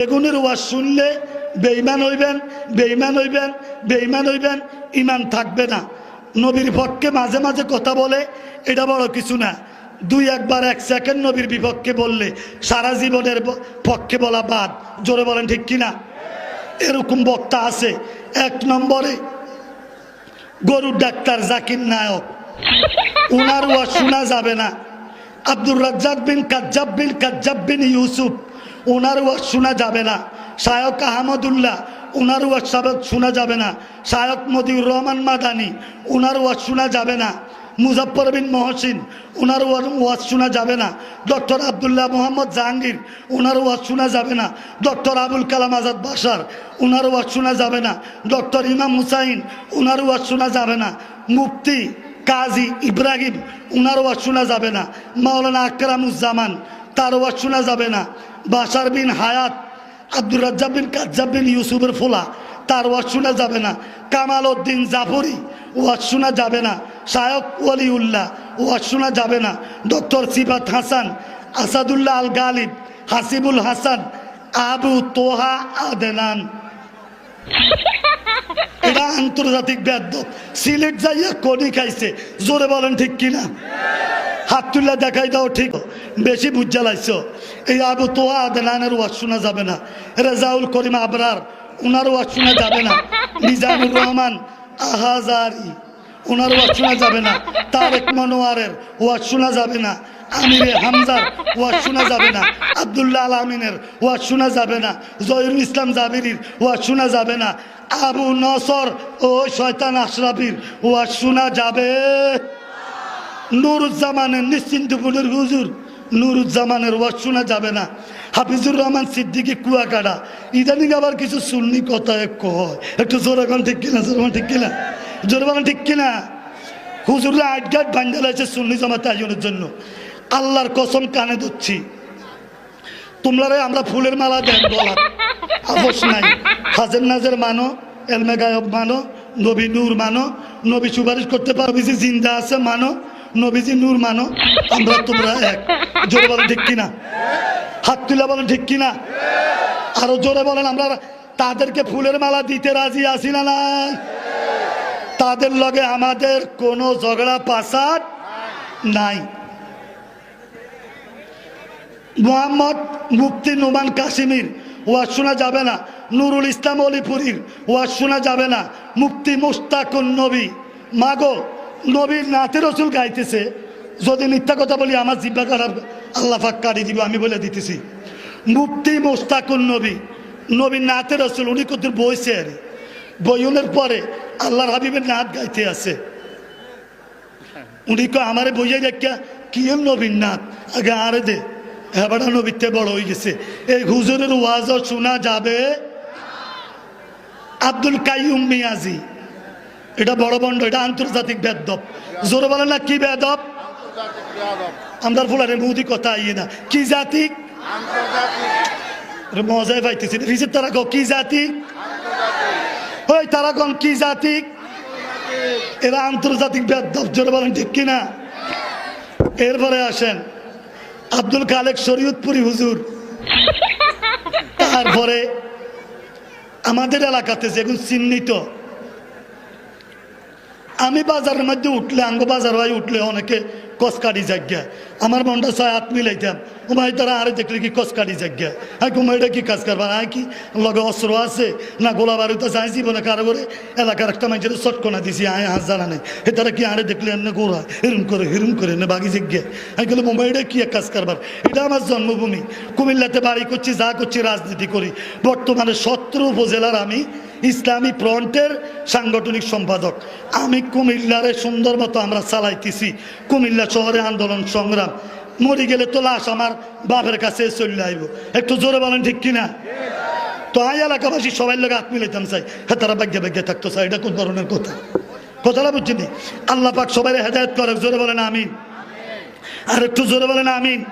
বেগুনের ওয়াজ শুনলে বেইমান হইবেন বেইমান হইবেন বেইমান হইবেন ইমান থাকবে না। নবীর পক্ষে মাঝে মাঝে কথা বলে, এটা বড় কিছু না। দুই একবার এক সেকেন্ড নবীর বিপক্ষে বললে সারা জীবনের পক্ষে বলা বাদ। জোরে বলেন ঠিক কিনা? এরকম বক্তা আছে। এক নম্বরে গরুর ডাক্তার জাকির নায়ক। উনার ওয়াজ শোনা যাবে না। আব্দুর রাজ্জাক বিন কাজ্জাব বিন কাজ্জাব বিন ইউসুফ। ওনার ওয়াজ শোনা যাবে না। শায়ক আহমদুল্লাহ ওনার ওয়াজ শোনা যাবে না। শায়ক মদিউর রহমান মাদানি ওনার ওয়াজ শোনা যাবে না। মুজফর বিন মহসিন ওনার ওয়া- ওয়াজ শোনা যাবে না। ডক্টর আবদুল্লাহ মোহাম্মদ জাহাঙ্গীর ওনার ওয়াজ শোনা যাবে না। ডক্টর আবুল কালাম আজাদ বাসার ওনার ওয়াজ শোনা যাবে না। ডক্টর ইমাম হুসাইন ওনার ওয়াজ শোনা যাবে না। মুফতি কাজী ইব্রাহিম ওনার ওয়াজ শোনা যাবে না। মাওলানা আকরামুজ্জামান, তার ওয়াজ শোনা যাবে না। বাসার বিন হায়াত, আব্দুর রাজ্জাব বিন কাজ্জাব বিন ইউসুফের ফোলা, তার ওয়াজ শোনা যাবে না। কামাল উদ্দিন জাফরি, ওয়াজ শোনা যাবে না। শায়ক ওলিউল্লাহ, ওয়াজ শোনা যাবে না। ডক্টর সিফাত হাসান, আসাদুল্লাহ আল গালিব হাসিবুল হাসান, আবু তোহা আদেনান। এটা আন্তর্জাতিক ব্যাধ সিলেট যাইয়া কনি খাইছে। জোরে বলেন ঠিক কিনা? হাত তুল্লা দেখাই দাও ঠিক। বেশি বুঝা লাইছ এই আবু তোয়া আদনানের ওয়াজ শোনা যাবে না। রেজাউল করিম আবরার ওনার ওয়াজ শোনা যাবে না। নিজামুর রহমান, আহাজারি ওনার ওয়াজ শোনা যাবে না। তারেক মনোয়ারের ওয়াজ শোনা যাবে না। আমিরে হামজার ওয়াজ শোনা যাবে না। আবদুল্লাহ আল আমিনের ওয়াজ শোনা যাবে না। জহিরুল ইসলাম জাবিরির ওয়াজ শোনা যাবে না। আবু নসর ও শয়তান আশরাফির ওয়াজ শোনা যাবে। নুরুজ্জামানের নিশ্চিন্তপুরের হুজুর নুরুজ্জামানের ওয়াজ শোনা যাবে না। হাফিজুর রহমান সিদ্দিকি কুয়াকাটা। ইদানিং আবার কিছু সুন্নি কথা এক কয়। একটু জোরে এখন ঠিক কিনা, জোরে এখন ঠিক কিনা? জোরে বলেন ঠিক কিনা? হুজুররা আটঘাট বাঞ্জাল আছে সুন্নি জমাতে আয়োজনের জন্য। আল্লাহর কসম কানে ধরছি। তোমরা আমরা ফুলের মালা দেন বলা আপোষ নাই। হাজের নাজের মানো, এলমে গায়ক মানো, নবী নূর মানো, নবী সুপারিশ করতে পারবি যে জিন্দা আছে, মানো। নবীজি নূর মানো, আমরা তোমরা এক। জোরে বলেন, ঠিক কিনা? হাত তুলে বলেন, ঠিক কিনা? আরও জোরে বলেন, আমরা তাদেরকে ফুলের মালা দিতে রাজি আছি না তাদের লগে আমাদের কোনো ঝগড়া পাসাদ নাই। মোহাম্মদ মুফতি নোমান কাশ্মীর ওয়াজ শোনা যাবে না। নুরুল ইসলাম অলিপুরীর, ওয়াজ শোনা যাবে না। মুফতি মুস্তাকুন নবী, মাগো নবীর নাতে রসুল গাইতেছে, যদি মিথ্যা কথা বলি, আমার জিব্বা করার আল্লাহ ফাক কাটি দিব, আমি বলে দিতেছি। মুফতি মুস্তাকুন নবী নবীর নাতে রসুল, উনি কত বইছে আর বইনের পরে আল্লাহর হাবিবের নাচ গাইতে আছে। উনি আমারে বইয়ে দেখা কি নবীন নাথ আগে আরে দে। হেবাড়া নবীতে বড় হয়ে গেছে। এই হুজুরের ওয়াজও শোনা যাবে? আব্দুল কাইম মিয়াজি। এটা বড় বন্ড এটা আন্তর্জাতিক বেদব। জোরে বলে না কি বেদব? আমরা ফুলারে মুদি কথা আইয়ে না। কি জাতিক আরে মজাই পাইতেছি রিসের তারা কও কি জাতি? ওই তারা কন কি জাতিক এরা আন্তর্জাতিক বেদব জোরে বলেন ঠিক কিনা? এরপরে আসেন আব্দুল খালেক শরীয়তপুরি হুজুর। তারপরে আমাদের এলাকাতে যেগুলো চিহ্নিত আমি বাজারের মধ্যে উঠলে, আঙ্গ বাজার হয়ে উঠলে অনেকে কসকাটি জায়গা আমার মনটা ছয় হাত মিলাইতাম। উমাই তারা আরে দেখলে কি কসকাটি জায়গা হ্যাঁ কুমাইটা কি কাজ করবার হ্যাঁ কি? লগে অস্ত্র আছে? না গোলা বারুদ আছে? আই জীবনে কারও করে এলাকার একটা মানুষের চটকনা দিছি, আয়, হাত জানা নেই এ তারা কি আরে দেখলে এনে গোড়া? হিরুম করে হিরুম করে এনে বাগি জায়গা আমি গেলে মুম্বাইটা কি এক কাজ করবার? এটা আমার জন্মভূমি। কুমিল্লাতে বাড়ি করছি, যা করছি, রাজনীতি করি। বর্তমানে সত্তর উপজেলার আমি ইসলামী ফ্রন্টের সাংগঠনিক সম্পাদক। আমি কুমিল্লারে সুন্দর মতো আমরা চালাইতেছি। কুমিল্লা শহরে আন্দোলন সংগ্রাম। মরি গেলে তো লাশ আমার বাপের কাছে চলে আইব। একটু জোরে বলেন ঠিক কিনা? তো আই এলাকাবাসী সবাই লোক হাত মিলাইতাম চাই। হ্যাঁ তারা ভাগ্যে ভাগ্যে থাকতো চাই। এটা কোন ধরনের কথা? কথাটা বুঝছি আল্লাহ পাক সবাই হেদায়ত করে জোরে বলেন আমিন। আর একটু জোরে বলেন আমিন।